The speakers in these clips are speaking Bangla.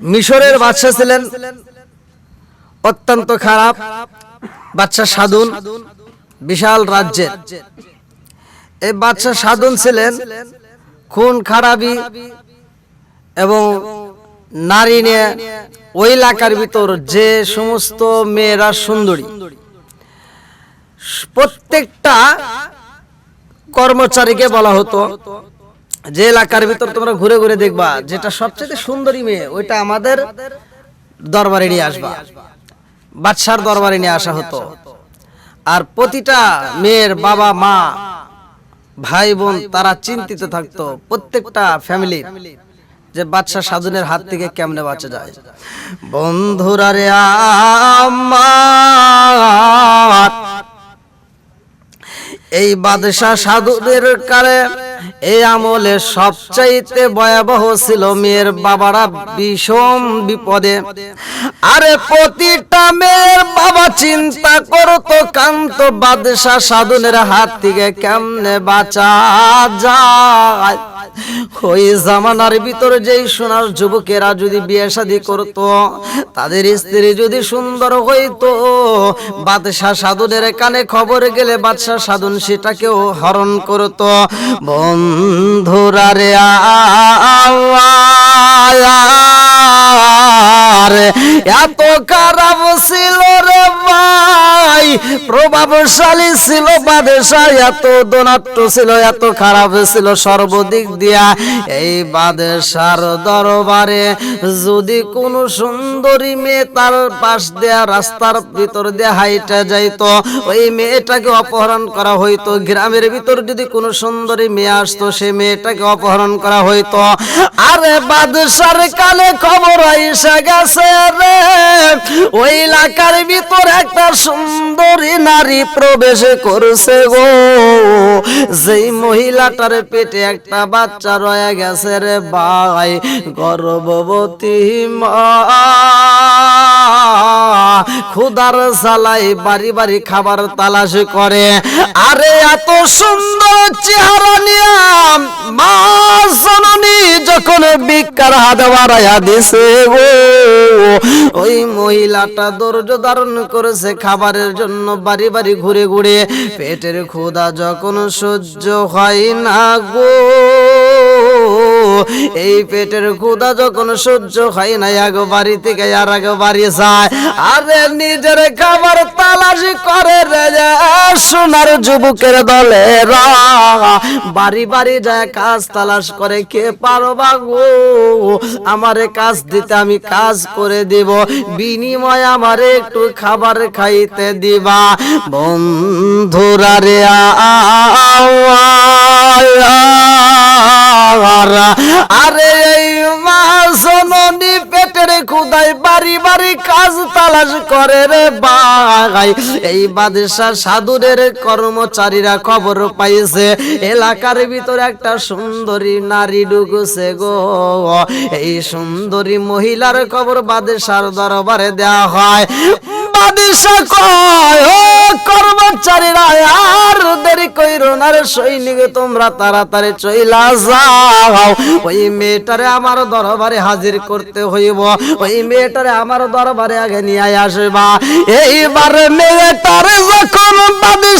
মিশরের বাদশা ছিলেন অত্যন্ত খারাপ বাদশা সাধুন বিশাল রাজ্যের। এই বাদশা সাধুন ছিলেন খুন, খারাপি এবং নারী নিয়ে ওই এলাকার ভিতর যে সমস্ত মেয়েরা সুন্দরী। প্রত্যেকটা কর্মচারীকে বলা হতো। যে এলাকার ভিতর তোমরা ঘুরে ঘুরে দেখবা, যেটা সবচেয়ে সুন্দরী মেয়ে, ওইটা আমাদের দরবারে নিয়ে আসবা। বাদশার দরবারে নিয়ে আসা হতো। আর প্রতিটা মেয়ের বাবা, মা, ভাই, বোন, তারা চিন্তিত থাকতো প্রত্যেকটা ফ্যামিলি যে বাদশা সাধনের হাত থেকে কেমনে বাঁচা যায়। বন্ধুরা রে এই বাদশাহ সাধুদের কারে এই আমলে সবচাইতে ভয়াবহ ছিল মেয়ের বাবারা ভীষণ বিপদে। আরে প্রতিটা মেয়ের বাবা চিন্তা করতো, কান্ত বাদশা সাধুনের হাত থেকে কেমনে বাঁচা যায়? ওই জামানার ভিতরে যেই সোনার যুবকেরা যদি বিয়ে শাদী করত, তাদের স্ত্রী যদি সুন্দর হইতো, বাদশাহ সাধুনের কানে খবর গেলে বাদশাহ সাধুন সেটাকেও হরণ করত। বন্ধুরা রে আর এত খারাপ ছিল রে ভাই। প্রভাবশালী ছিল, বাদশাহ এত দনাট্য ছিল, এত খারাপ ছিল সর্বদিক দিয়া। এই বাদশার দরবারে যদি কোন সুন্দরী মেয়ে তার পাশ দেয়া, রাস্তার ভিতর দিয়ে হাইটা যাইতো, ওই মেয়েটাকে অপহরণ করা হইতো। গ্রামের ভিতর যদি কোনো সুন্দরী মেয়ে আসতো, সে মেয়েটাকে অপহরণ করা হইতো। আরে বাদশার কালে খবর আইসা গেছে রে ওই এলাকার ভিতর একটা সুন্দরী নারী প্রবেশ করছে গো। যেই মহিলাটার পেটে একটা বাচ্চা রয়ে গেছে রে ভাই, গর্ভবতী মা। খুদার সালাই বাড়ি বাড়ি খাবার তালাশ করে। আরে এত সুন্দর চেহারা নিয়ে মা জননী যখন বিকার হাত বাড়াইয়া দিছে গো। ওই মহিলাটা ধৈর্য ধারণ করেছে খাবারের জন্য বাড়ি বাড়ি ঘুরে ঘুরে। পেটের ক্ষুধা যখন সহ্য হয় না গো। এই পেটের ক্ষুধা যখন সহ্য হয় না এক বাড়ি থেকে আর এক বাড়ি যায় আরে নিজের খাবার তালাশি করে সোনার যুবকের দলে বাড়ি বাড়ি যায় কাজ তালাশ করে কে পারবা গো আমারে কাজ দিতে আমি কাজ করে দিব বিনিময় আমারে একটু খাবার খাইতে দিবা বন্ধুরা রে আরে এই মা সোননি পেটের খুদাই বাড়ি বাড়ি কাজ তালাশ করে রে বাগাই। এই বাদশাহ সাধুরের কর্মচারীরা খবর পাইছে, এলাকার ভিতরে একটা সুন্দরী নারী ঢুকছে গো। এই সুন্দরী মহিলার খবর বাদশার দরবারে দেওয়া হয়। কর্মচারীরা, আর তাড়াতাড়ি চইলা যাও। আমার দরবারে হাজির করতে হইব, ওই মেয়েটারে আমার দরবারে আগে নিয়ে আসবা। এইবার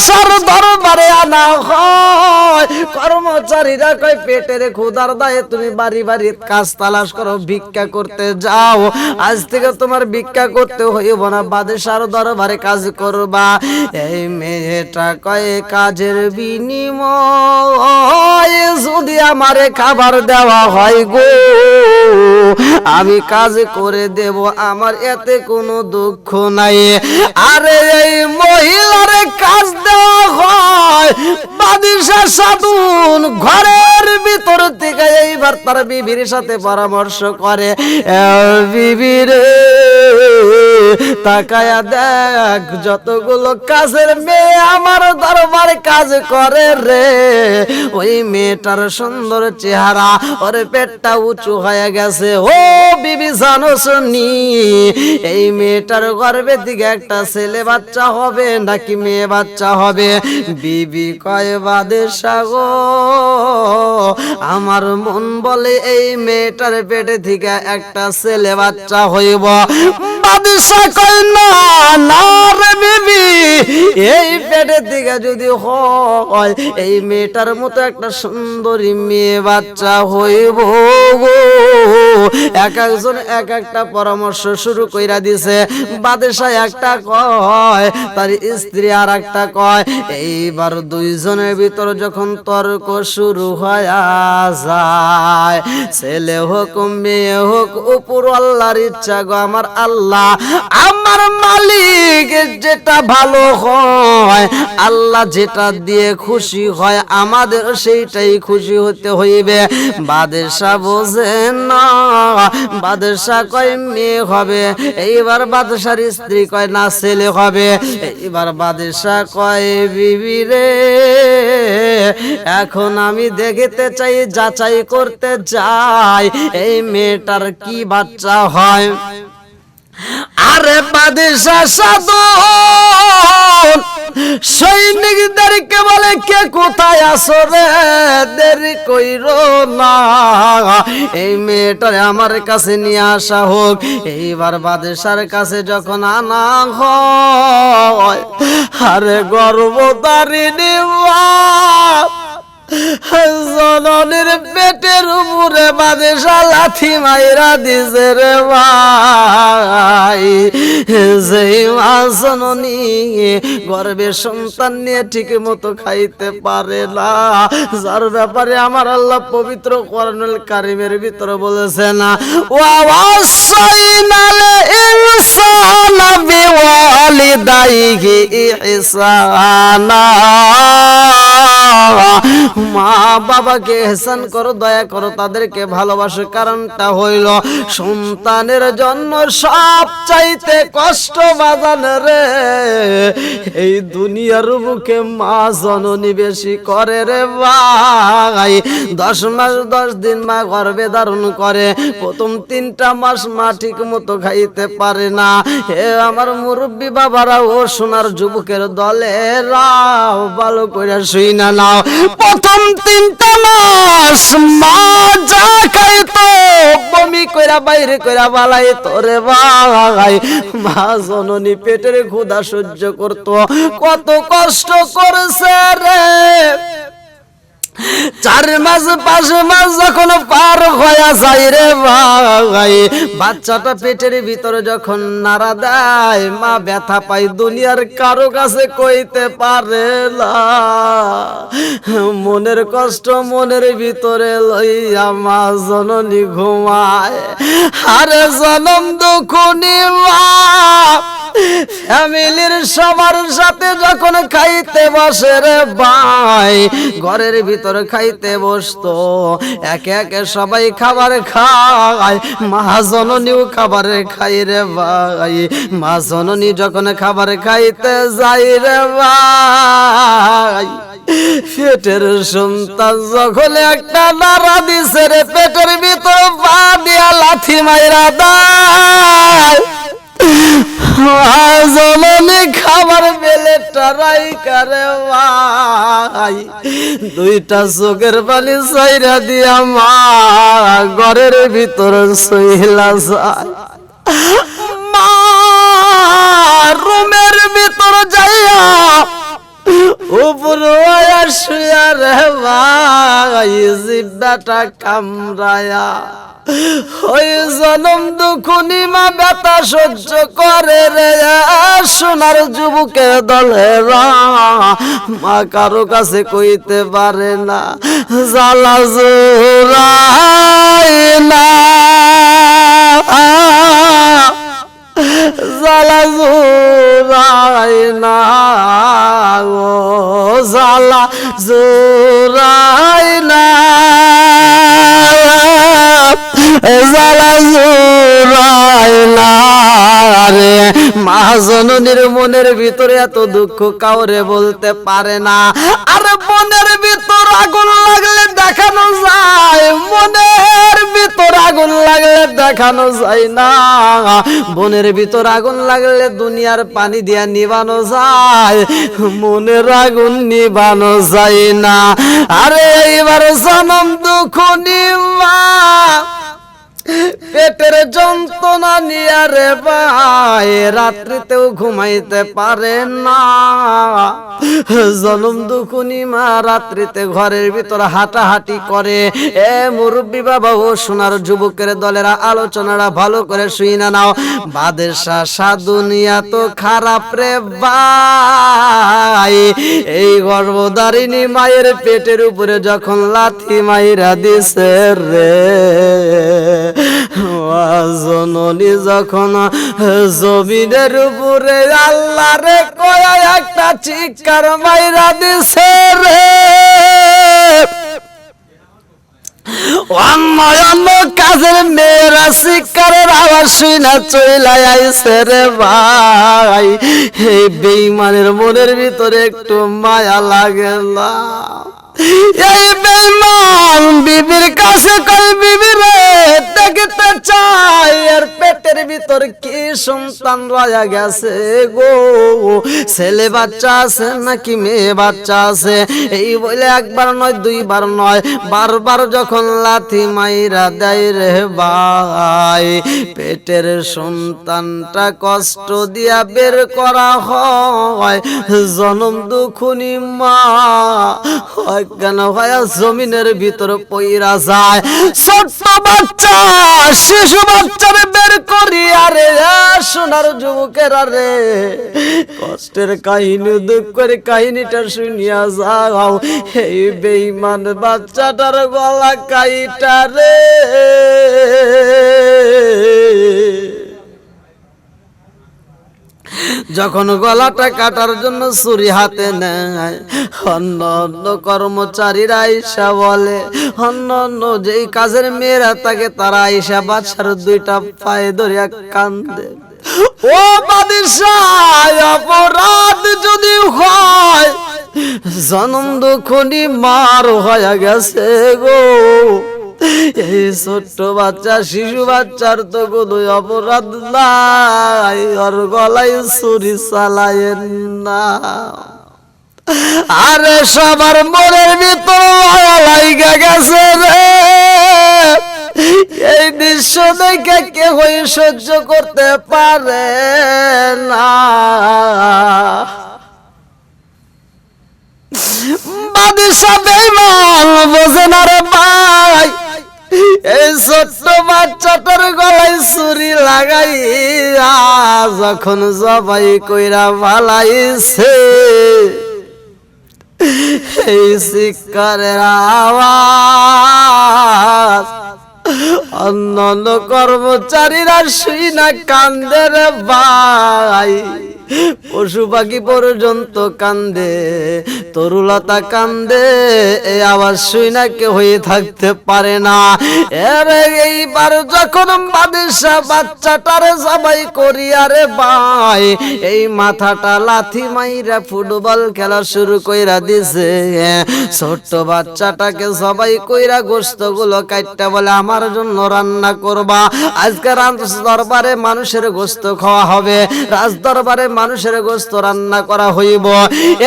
যখন দরবারে আনা হয়, কর্মচারীরা কয়, পেটের ক্ষুদার দায়ে তুমি বাড়ি বাড়ি কাজ তালাশ করো, ভিক্ষা করতে যাও। আজ থেকে তোমার ভিক্ষা করতে হইব না বাদশার দরবারে কাজ করবা। এই মেয়েটা কয়ে কাজের বিনিময় যদি আমারে খাবার দেওয়া হয় গো, আমি কাজ করে দেব, আমার এতে কোনো দুঃখ নাই। আরে এই মহিলারে কাজ দেওয়া হয় বাদিশা সাধুন ঘরের ভিতর থেকে এইবার তার বিবির সাথে পরামর্শ করে, "এ বিবি তাকায়া দেখ, যতগুলো কাজের মেয়ে আমার দরবারে কাজ করে রে। ওই মেয়েটার সুন্দর চেহারা ওর পেটটা উঁচু হয়ে গেছে। ও বিবি জানো শুনি এই মেয়েটার গর্ভের দিকে একটা ছেলে বাচ্চা হবে নাকি মেয়ে বাচ্চা হবে? বিবি কয়, বাদে সাগো আমার মন বলে এই মেয়েটার পেটে থেকে একটা ছেলে বাচ্চা হইব। বাদশা কয়, না। এই পেটের দিকে যদি হয়, এই মেয়েটার মতো একটা সুন্দরী মেয়ে বাচ্চা হইব এক একজন এক একটা পরামর্শ শুরু কইরা দিছে বাদশা একটা কয়, তার স্ত্রী আর একটা কয়। এইবার দুইজনের ভিতর যখন তর্ক শুরু হয়ে যায়, ছেলে হোক, মেয়ে হোক উপর আল্লাহর ইচ্ছা গো, আমার আল্লাহ, আমার মালিক যেটা ভালো হয়, আল্লাহ যেটা দিয়ে খুশি হয়, আমাদের সেইটাই খুশি হতে হইবে। বাদশা বোঝে না বাদশা কয়, মেয়ে হবে। এইবার বাদশার স্ত্রী কয়, না, ছেলে হবে। এইবার বাদশা কয়, বিবি রে, এখন আমি দেখতে চাই, যাচাই করতে চাই এই মেয়েটার কি বাচ্চা হয়? আরে বাদশা সাধু সৈনিকদেরকে বলে, কে কোথায় আসো রে? দেরি কইরো না। এই মেয়েটারে আমার কাছে নিয়ে আসা হোক। এইবার বাদশার কাছে যখন আনা হয়, আরে গর্ভদারিণী বাপ জননের পেটের উপরে বাদেশা লাথি মাইরা দিছে রে ভাই। যেই মা জননী গর্বে সন্তান নিয়ে ঠিক মতো খাইতে পারে না, যার ব্যাপারে আমার আল্লাহ পবিত্র করণুল কারিমের ভিতরে বলেছে না ইহসানা। মা বাবাকে হেসান করো, দয়া করো, তাদেরকে ভালোবাসো, কারণটা হইল সন্তানের জন্য সব চাইতে কষ্ট বাজান রে। এই দুনিয়ার বুকে মা জননী বেশি করে রে ভাই। দশ মাস, দশ দিন মা গর্ভে ধারণ করে, প্রথম তিনটা মাস মা ঠিক মতো খাইতে পারে না। হে আমার মুরব্বী বাবারা ও সোনার যুবকের দলে, রাও ভালো করে শুই না নাও। প্রথম তিনটা মাস। মা যা খাইতো বমি কইরা বাইরে কইরা বালাই, তোরে ভাই মা জননী পেটের ক্ষুধা সহ্য করতো। কত কষ্ট করেছে রে। চার মাস পাঁচ মাস যখন পার হয়ে যায় রে ভাই, বাচ্চাটা পেটের ভিতরে যখন নাড়া দেয়, মা ব্যথা পাই দুনিয়ার কারও কাছে কইতে পারে না। মনের কষ্ট মনের ভিতরে লইয়া মা জননী ঘুমায়। আরে জনম দুখুনি মা ফ্যামিলির সবার সাথে যখন খাইতে বসে রে ভাই, ঘরের ভিতর খাইতে বসতো। একে একে সবাই খাবার খায়, মা জননীও খাবার খাই রে ভাই। মা জননী যখন খাবার খাইতে যাই রে ভাই, পেটের সন্তান যখন একটা নাড়া দিছে রে, পেটের ভিতর পা দিয়া লাথি মাইরা দেয়। জননী খাবার বেলে টারাই করে ভাই। দুইটা চোখের পানি সাইরা দিয়া মা, ঘরের ভিতর সইলা যায়। জিব্বাটা কামড়ায়া। ওই জনম দুখুনি মা ব্যথা সহ্য করে রে। সোনার যুবকে দলে মা কারও কাছে কইতে পারে না। জ্বালা জোরা না। জ্বালা জোড়াই না ও জ্বালা জোড়াই না জ্বালা জোড়াই না মনের ভিতরে এত দুঃখ কাউরে বলতে পারে না আর মনের ভিতর আগুন লাগলে দেখানো যায় মনের ভিতর আগুন দেখানো যায় না। বনের ভিতর আগুন লাগলে দুনিয়ার পানি দিয়া নিবানো যায়। মনের আগুন নিবানো যায় না। আরে এইবার জনম দুঃখ নিবা। পেটের যন্ত্রণা নিয়ে রে ভাই, রাত্রিতেও ঘুমাইতে পারে না। জনম দুখুনি মা রাত্রিতে ঘরের ভিতর হাঁটাহাঁটি করে। এ মুরব্বী বাবা ও সোনার যুবকের দলেরা আলোচনাটা ভালো করে শুই না নাও। বাদেশা সাধুনিয়া তো খারাপ রে ভাই। এই গর্ভধারিণী মায়ের পেটের উপরে যখন লাথি মাইরা দিছে রে। জননী যখন জমিনের উপরে আল্লাহ রে কয়া একটা চিৎকার মাইরা দিছে রে। কাজের মেয়েরা শিকারের আওয়াজ শুই না চইলাই আইসে রে ভাই। এই বেইমানের মনের ভিতরে একটু মায়া লাগে না। এই বেইমান, বিবির কাছে দেখতে চাই, আর পেটের ভিতর কি সন্তান রয়া গেছে গো? ছেলে বাচ্চা আছে নাকি মেয়ে বাচ্চা আছে? এই বলে একবার নয়, দুইবার নয়, বারবার যখন লাথি মাইরা দেয় রে ভাই। পেটের সন্তানটা কষ্ট দিয়া বের করা হয়, জনম দুখুনি মা। হয় কেন হয় জমিনের ভিতর পইরা যায়। ছোট্ট বাচ্চা, শিশু বাচ্চারে বের করি। আরে সোনার যুবকের আরে, কষ্টের কাহিনী, দুঃখের কাহিনীটা শুনিয়া যাও। এই বেইমান বাচ্চাটার গলা কাইটা রে। যখন গলাটা কাটার জন্য ছুরি হাতে নেয়, অন্য অন্য কর্মচারীরা আইসা বলে, অন্য অন্য যেই কাজের মেয়েরা থাকে, তারা আইসা বাচ্চার দুইটা পায়ে ধরিয়া কান্দে। ও বাদিশাহ, অপরাধ যদি হয়, জনম দুখনি মার হয়ে গেছে গো। এই ছোট্ট বাচ্চা, শিশু বাচ্চার তো কোনো অপরাধ নাই। ওর গলায় ছুরি চালায়েন না। আরে সবার মনের ভিতর লাইগা গেছে রে। এই দৃশ্য দেখে কেউ সহ্য করতে পারে না। বাদিশা বেইমান, বোঝে না রে ভাই। এই ছোট্ট বাচ্চাটার গলায় ছুরি লাগাই যখন জবাই কইরা ভালাইছে এই শিকারের আওয়াজ। অন্য কর্মচারীরা শুই না কান্দের ভাই। পশু পাখি পর্যন্ত কান্দে, তরুলতা কান্দে এই আওয়াজ শুই না, কেউ হয়ে থাকতে পারে না। এইবার যখন বাদিশা বাচ্চাটারে সবাই করি আরে ভাই, এই মাথাটা লাথি মাইরা ফুটবল খেলা শুরু কইরা দিছে। ছোট্ট বাচ্চাটাকে সবাই কইরা গোস্তগুলো কাটটা বলে, আমার জন্য রান্না করবা। আজকে রাজ দরবারে মানুষের গোস্ত খাওয়া হবে। রাজ দরবারে মানুষের গোস্ত রান্না করা হইব।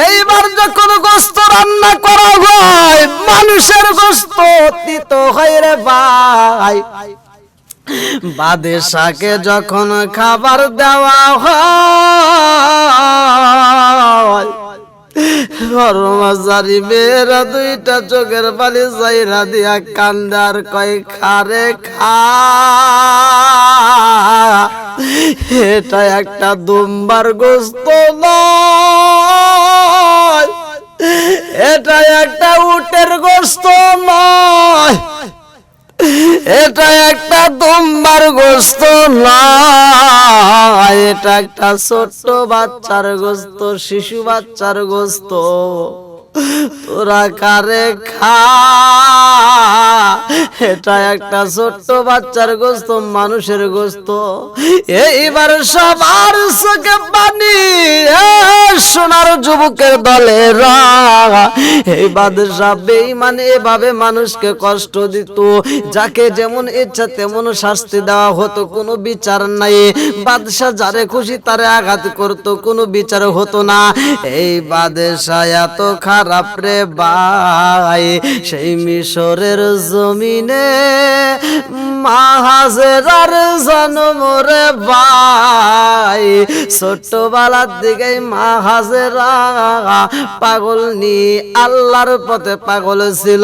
এইবার যখন গোস্ত রান্না করা হয়, মানুষের গোস্ত তিত হয় রে ভাই। বাদেশাকে যখন খাবার দেওয়া হয় কর্মচারী মেয়েরা দুইটা চোখের বালি যাইরা দিয়া কান্দার কয়, খারে খা। এটা একটা দুম্বার গোস্ত নয়। এটা একটা উটের গোস্ত নয়। এটা একটা তোমার গোস্ত না এটা একটা ছোট্ট বাচ্চার গোস্ত শিশু বাচ্চার গোস্ত। তোরা কারে এটা একটা ছোট্ট বাচ্চার গোস্ত, মানুষের গোস্ত। এইবার সবার চোখে পানি সোনার যুবকের দলে এই বাদশাহ বেঈমানে এভাবে মানুষকে কষ্ট দিত। যাকে যেমন ইচ্ছা তেমন শাস্তি দেওয়া হতো, কোনো বিচার নাই। বাদশাহ যারে খুশি তারে আঘাত করতো, কোনো বিচার হতো না। এই বাদশাহ এত খারাপ রে সেই মিশরের জমিনে মাহাজেরার জন্ম রে ছোট্টবেলার দিকে মাহাজেরা পাগল নি, আল্লাহর পথে পাগল ছিল।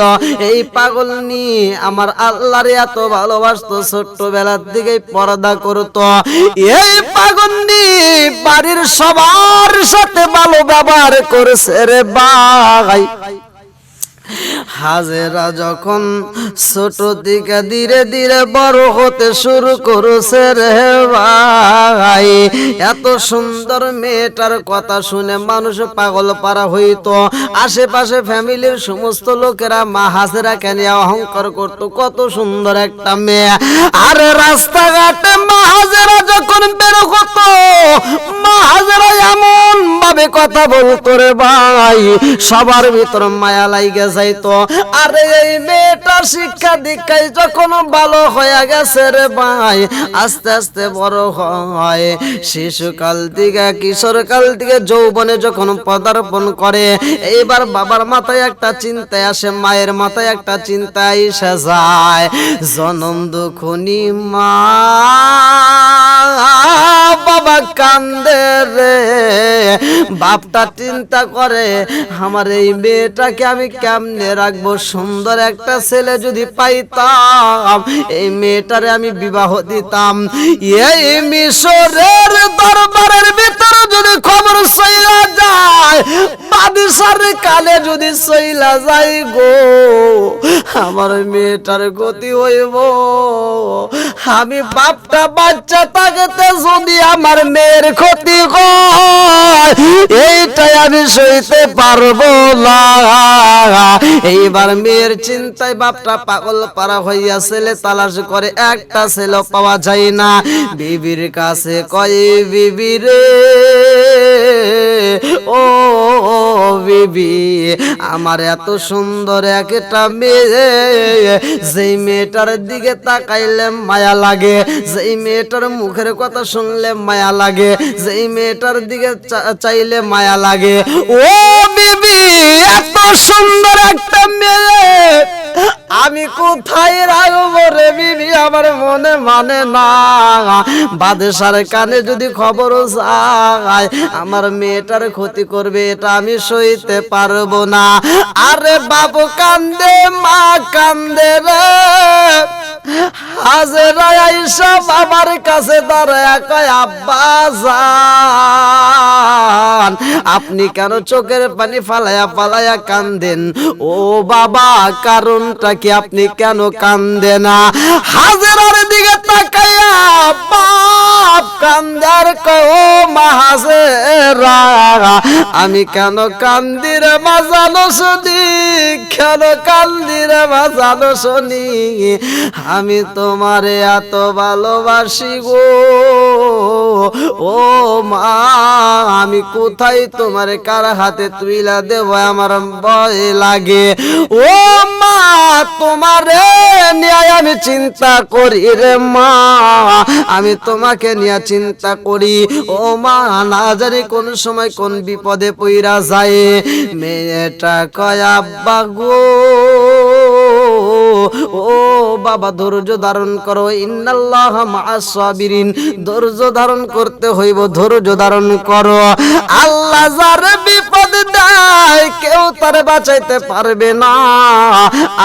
এই পাগল নি আমার আল্লাহর এত ভালোবাসতো ছোট্টবেলার দিকে পর্দা করতো। এই পাগল নি বাড়ির সবার সাথে ভালো ব্যবহার করেছে রে ভাই হাজেরা যখন ছোট থেকে ধীরে ধীরে বড় হতে শুরু করেছে রে ভাই এত সুন্দর মেয়েটার কথা শুনে মানুষ পাগল পারা হইতো। আশেপাশে ফ্যামিলির সমস্ত লোকেরা মা হাজেরাকে নিয়ে অহংকার করতো, কত সুন্দর একটা মেয়ে। আর রাস্তাঘাটে মা হাজেরা যখন বের হতো, মা হাজেরা ভাবে কথা বলতো রে ভাই। সবার ভিতর মায়া লাইগে যাইতো। আরে এই মেয়েটার শিক্ষা দীক্ষায় যখন ভালো হয়ে গেছে রে ভাই, আস্তে আস্তে বড় হয়। শিশুকাল থেকে কিশোরকাল থেকে যৌবনে যখন পদার্পণ করে, এইবার বাবার মাথায় একটা চিন্তায় আসে, মায়ের মাথায় একটা চিন্তা এসে যায়। জনম দুখনি মা বাবা কান্দে রে। বাপটা চিন্তা করে, আমার এই মেয়েটাকে আমি কেমনে রাখব? সুন্দর একটা ছেলে যদি পাইতাম, এই মেয়েটারে আমি বিবাহ দিতাম। এই মিশরের দরবারের ভিতরে যদি খবর সইলা যায় বাদিসার কালে যদি সইলা যাই গো, আমার মেয়েটার গতি হইব। আমি বাপটা বাচ্চা থাকতে যদি আমার মেয়ের ক্ষতি এইটাই আমি সইতে পারব না। এইবার মেয়ের চিন্তায় বাপটা পাগল পারা হইয়া ছেলে তালাশ করে, একটা ছেলে পাওয়া যায় না। বিবির কাছে কয়, বিবি রে। ও, বিবি, আমার এত সুন্দর একটা মেয়ে। যেই মেয়েটার দিকে তাকাইলে মায়া লাগে, যেই মেয়েটার মুখের কথা শুনলে মায়া লাগে, যেই মেয়েটার দিকে চাইলে মায়া লাগে। ও, বিবি, এত সুন্দর একটা মেয়ে। আমি কোথায় রাখব রে বিবি, আমার মনে মানে না। বাদেশার কানে যদি খবর যায়, আমার মেয়েটার ক্ষতি করবে, এটা আমি সইতে পারব না। আরে বাবু কান্দে, মা কান্দে রে। হাজেরা কাছে আব্বা আপনি কেন চোখের পানি ফালায়া ফালায়া কান্দেন? ও বাবা, কারণটা কি আপনি কেন কান্দে না? হাজেরার দিকে তাকাইয়া বাপ কান্দার কয় ও মা আমি কেন কান্দি রে বাজানো শুনি? কেন কান্দি রে বাজানো শুনি? আমি তোমারে এত ভালোবাসি গো। ও মা, আমি কোথায় তোমার কার হাতে তুইলা দেব? আমার ভয় লাগে। ও মা, তোমারে নিয়ে আমি চিন্তা করি রে মা। আমি তোমাকে নিয়ে চিন্তা করি। ও মা, না জানি কোন সময় কোন বিপদে পইরা যায়। মেয়েটা কয়, আব্বা গো। ও বাবা, ধৈর্য ধারণ করো। ইন্নাল্লাহ মাআস সাবিরিন। ধৈর্য ধারণ করতে হইব, ধৈর্য ধারণ করো। আল্লাহ যার বিপদ দেয়, কেউ তারে বাঁচাইতে পারবে না।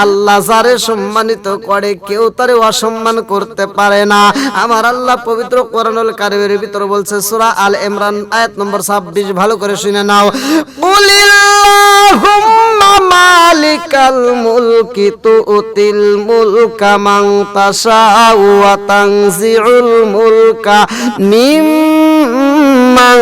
আল্লাহ যারে সম্মানিত করে, কেউ তারে অসম্মান করতে পারে না। আমার আল্লাহ পবিত্র কোরআনুল কারিমের ভিতর বলছে, সূরা আল ইমরান, আয়াত নম্বর 26 ভালো করে শুনে নাও। কুলিল্লাহুম্মা মালিকাল মুলকি তুতিল মুলকা মান তাশাউ ওয়া তানজিউল মুলকা মিম্মান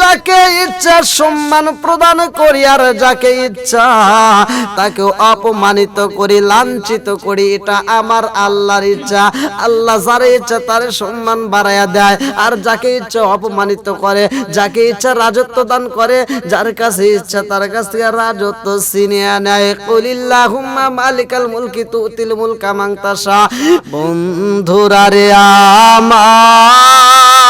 যাকে ইচ্ছা সম্মান প্রদান করি আর যাকে ইচ্ছা তাকে অপমানিত করি, লাঞ্ছিত করি, এটা আমার আল্লাহর ইচ্ছা। আল্লাহ যার ইচ্ছা তার সম্মান বাড়াইয়া দেয়। আর যাকে ইচ্ছা অপমানিত করে, যাকে ইচ্ছা রাজত্ব দান করে, যার কাছে ইচ্ছা তার কাছ থেকে রাজত্ব ছিনিয়ে নেয়। কলিল্লাহুম্মা মালিকাল মুলকি তুতিল মুলকা তাশা। বন্ধুরা রে আমার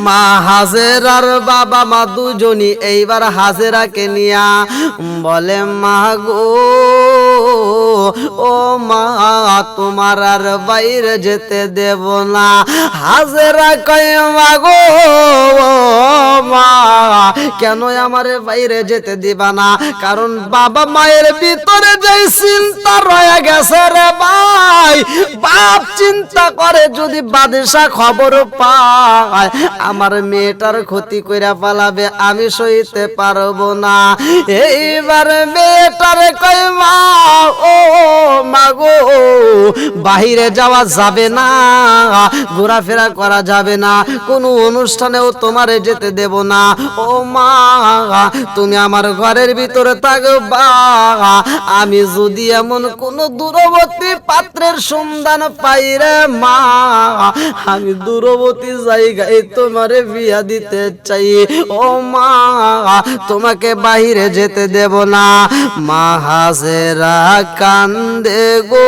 মা হাজেরার বাবা মা দুজনই এইবার হাজেরাকে নিয়া বলে, মা গো, ও মা, তোমার আর বাইরে যেতে দেব না। হাজেরা কয়, মা গো মা, কেন আমারে বাইরে যেতে দিবা না? কারণ বাবা মায়ের ভিতরে যে চিন্তা রয়ে গেছে রে ভাই, বাপ চিন্তা করে যদি বাদশা খবর পায় আমার মেয়েটার ক্ষতি কইরা পালাবে, আমি সইতে পারব না। এইবার মেয়েটারে কই মা, ও, মা গো, বাহিরে যাওয়া যাবে না, ঘোরাফেরা করা যাবে না, কোনো অনুষ্ঠানেও তোমারে যেতে দেব না। ও মা, তুমি আমার ঘরের ভিতরে থাকবা, আমি যদি এমন কোন দূরবর্তী পাত্রের সন্ধান পাই রে মা, আমি দূরবর্তী জায়গায় তোমারে বিয়া দিতে চাই। ও মা, তোমাকে বাহিরে যেতে দেব না। মা হাজেরা কান্দে গো।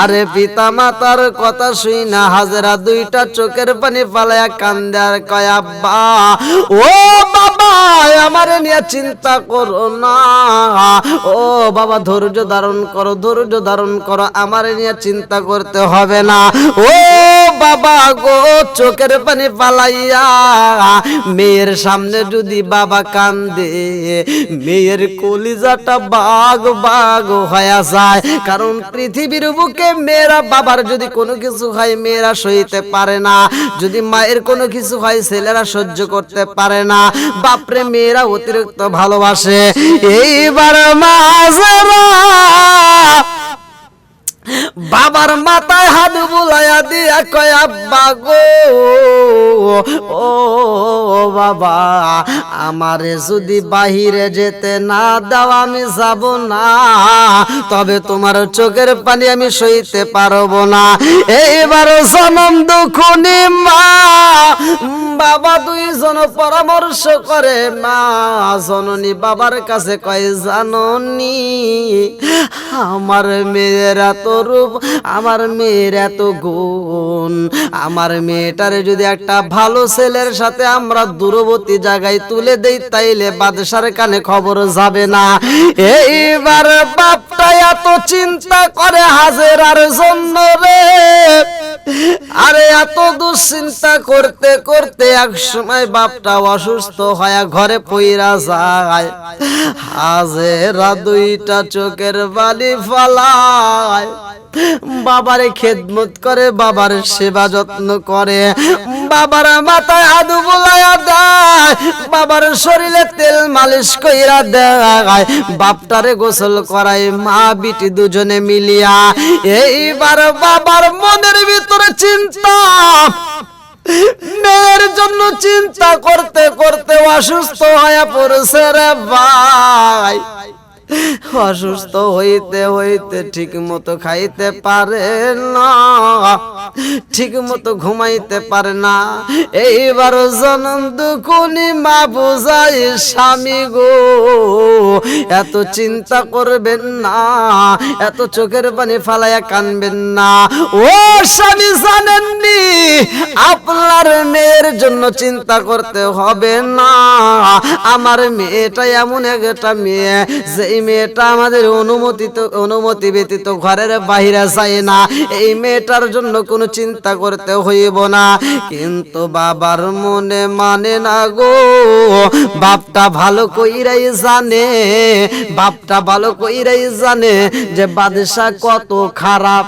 আরে পিতা মাতার কথা শুই না, হাজেরা দুইটা চোখের পানি পালায়া কান্দে আর কয়, আব্বা, ও বাবা আমারে নিয়ে চিন্তা করো না। ও বাবা, ধৈর্য ধারণ করো, ধৈর্য ধারণ করো, আমারে নিয়ে চিন্তা করতে হবে না। ও বাবা গো, চোখের পানি পালাইয়া মেয়ের সামনে যদি বাবা কান্দে, মেয়ের কলিজাটা বাঘ বাঘ হয়ে যায়। কারণ পৃথিবীর বুকে মেয়েরা বাবার যদি কোনো কিছু হয়, মেয়েরা সইতে পারে না। যদি মায়ের কোনো কিছু হয়, ছেলেরা সহ্য করতে পারে না। বাপরে মেয়েরা অতিরিক্ত ভালোবাসে। এইবার মাঝরা বাবার মাথায় হাত বুলাইয়া দিয়া কয়, আব্বা গো, ও বাবা, আমারে যদি বাহিরে যেতে না দাও, আমি যাব না। তবে তোমার চোখের পানি আমি সইতে পারব না। এইবার জনম দুখুনি মা, বাবা দুইজন পরামর্শ করে, মা, জননী বাবার কাছে কয়, জাননী, আমার মেয়েরা এত রূপ আমার মেয়ের এত গুণ। আমার মেয়েটার যদি একটা ভালো ছেলের সাথে আমরা দূরবর্তী জায়গায় তুলে দেই, তাইলে বাদশার কানে খবর যাবে না। এইবার বাপটা এত চিন্তা করে হাজেরার জন্য রে। আরে, এত দুশ্চিন্তা করতে করতে এক সময় বাপটা অসুস্থ হয়ে ঘরে পইরা যায়। হাজেরা দুইটা চোখের বালি ফালায়। বাবারে খেদমত করে বাবার সেবা যত্ন করে। বাবার মাথায় আদু বুলাইয়া দেয় বাবার শরীরে তেল মালিশ কইরা দেয়। বাপটারে গোসল করায় মা বিটি দুজনে মিলিয়া। এইবার বাবার মনের ভিতরে চিন্তা মেয়ের জন্য চিন্তা করতে করতে অসুস্থ হয়ে পড়ছে রে ভাই। অসুস্থ হইতে হইতে ঠিক মতো খাইতে পারে না ঠিক মতো ঘুমাইতে পারে না। এইবার জনম দুকুনি মা বুঝাই স্বামী গো, এত চিন্তা করবেন না, এত চোখের পানি ফালাইয়া কানবেন না। ও স্বামী, জানেননি আপনার মেয়ের জন্য চিন্তা করতে হবে না। আমার মেয়েটা এমন একটা মেয়ে যে এই মেয়েটা আমাদের অনুমতি অনুমতি ব্যতীত ঘরের বাহিরে যায় না। এই মেয়েটার জন্য কোনো চিন্তা করতে হইব না। কিন্তু বাবার মনে মানে না গো, বাপটা ভালো কইরাই জানে, বাপটা ভালো কইরাই জানে যে বাদশা কত খারাপ।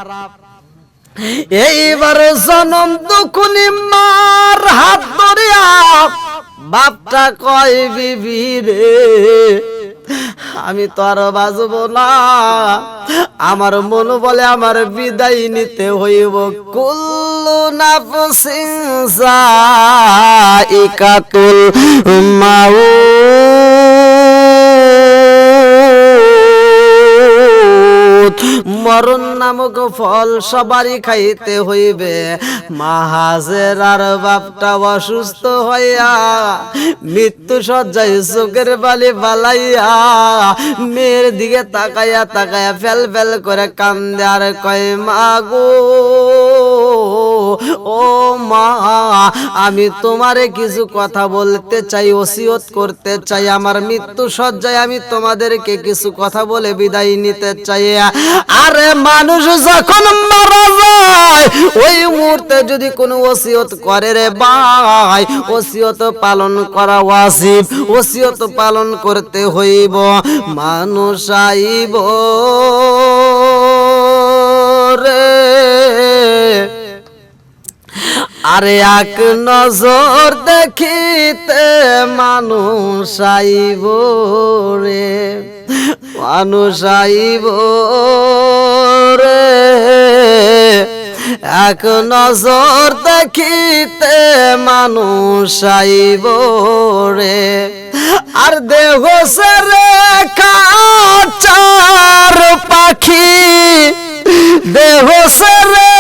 এইবার জনম দুখুনি মার হাত ধরিয়া বাপটা কয়, বিবি রে আমি তো আর বাজব না। আমার মন বলে আমার বিদায় নিতে হইব। কুল্লু না যায়িকাতুল মাউত। মরণ নামক ফল সবারই খাইতে হইবে। মাহাজের আর বাপটা অসুস্থ হইয়া মৃত্যু সজ্জায় চোখের বালি বালাইয়া মেয়ের দিকে তাকাইয়া তাকাইয়া ফেল ফেল করে কান্দে। আর কয় মাগো ও মা, আমি তোমারে কিছু কথা বলতে চাই, ওসিয়ত করতে চাই, আমার মৃত্যু সজ্জায় আমি তোমাদেরকে কিছু কথা বলে বিদায় নিতে চাই। আরে মানুষ যখন মারা যায়, ওই মুহূর্তে যদি কোনো ওসিয়ত করে রে ভাই, ওসিয়ত পালন করা ওয়াজিব, ওসিয়ত পালন করতে হইব, মানুষ আইব। আরে এক নজর দেখিতে মানুষ আইব রে, মানুষ আইব রে। এক নজর দেখিতে মানুষ আইব রে, আর দেহ সরে কাচার পাখি, দেহ সরে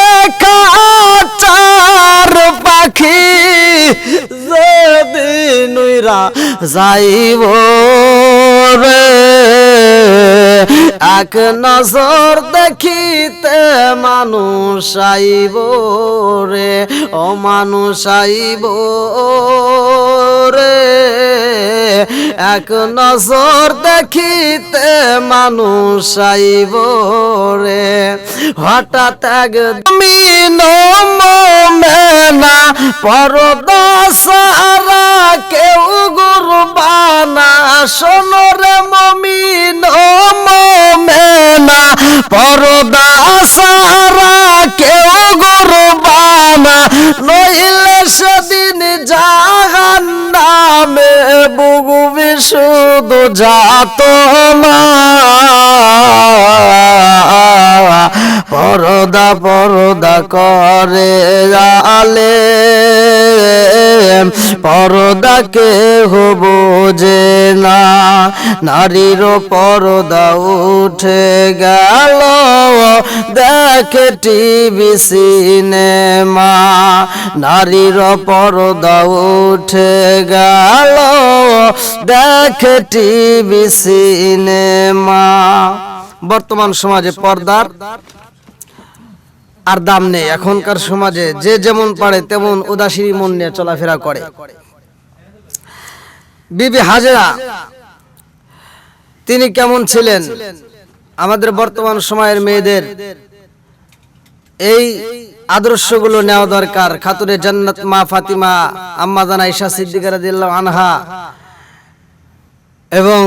পাখি যদি নুইরা যাইব রে। এক নজর দেখিতে মানুষ আইব রে, ও মানুষ আইব রে। এক নজর দেখিতে মানুষ আইব রে, হঠাৎ একদমিন মেনা পরদা সারা কেউ গুরবানা শোনরে মমিন মেনা পরদা সারা কেউ গুরবানা, নইলে সেদিন জাহান নামে বুগুবি শুধু যাত না পরদা পরদা করে আলে, পরদা পরদাকে বোঝে না। নারীর পরদা উঠে গেল। দেখে টিভি, সিনেমা, নারীর পরদা উঠে গেল। দেখে টিভি, সিনেমা। বর্তমান সমাজে পর্দার আর দাম নেই। এখনকার সমাজে যে যেমন পারে তেমন উদাসীন মন নিয়ে চলাফেরা করে। বিবি হাজরা তিনি কেমন ছিলেন? আমাদের বর্তমান সময়ের মেয়েদের এই আদর্শগুলো নেওয়া দরকার। খাতুরে জান্নাত মা ফাতিমা, আম্মা জানা ঈশা সিদ্দিকা রাদিয়াল্লাহু আনহা এবং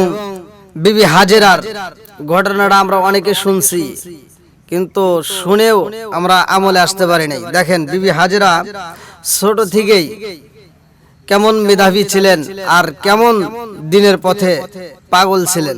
বিবি হাজেরার ঘটনাটা আমরা অনেকে শুনছি, কিন্তু শুনেও আমরা আমলে আসতে পারি নাই। দেখেন, বিবি হাজেরা ছোট থেকেই কেমন মেধাবী ছিলেন আর কেমন দিনের পথে পাগল ছিলেন।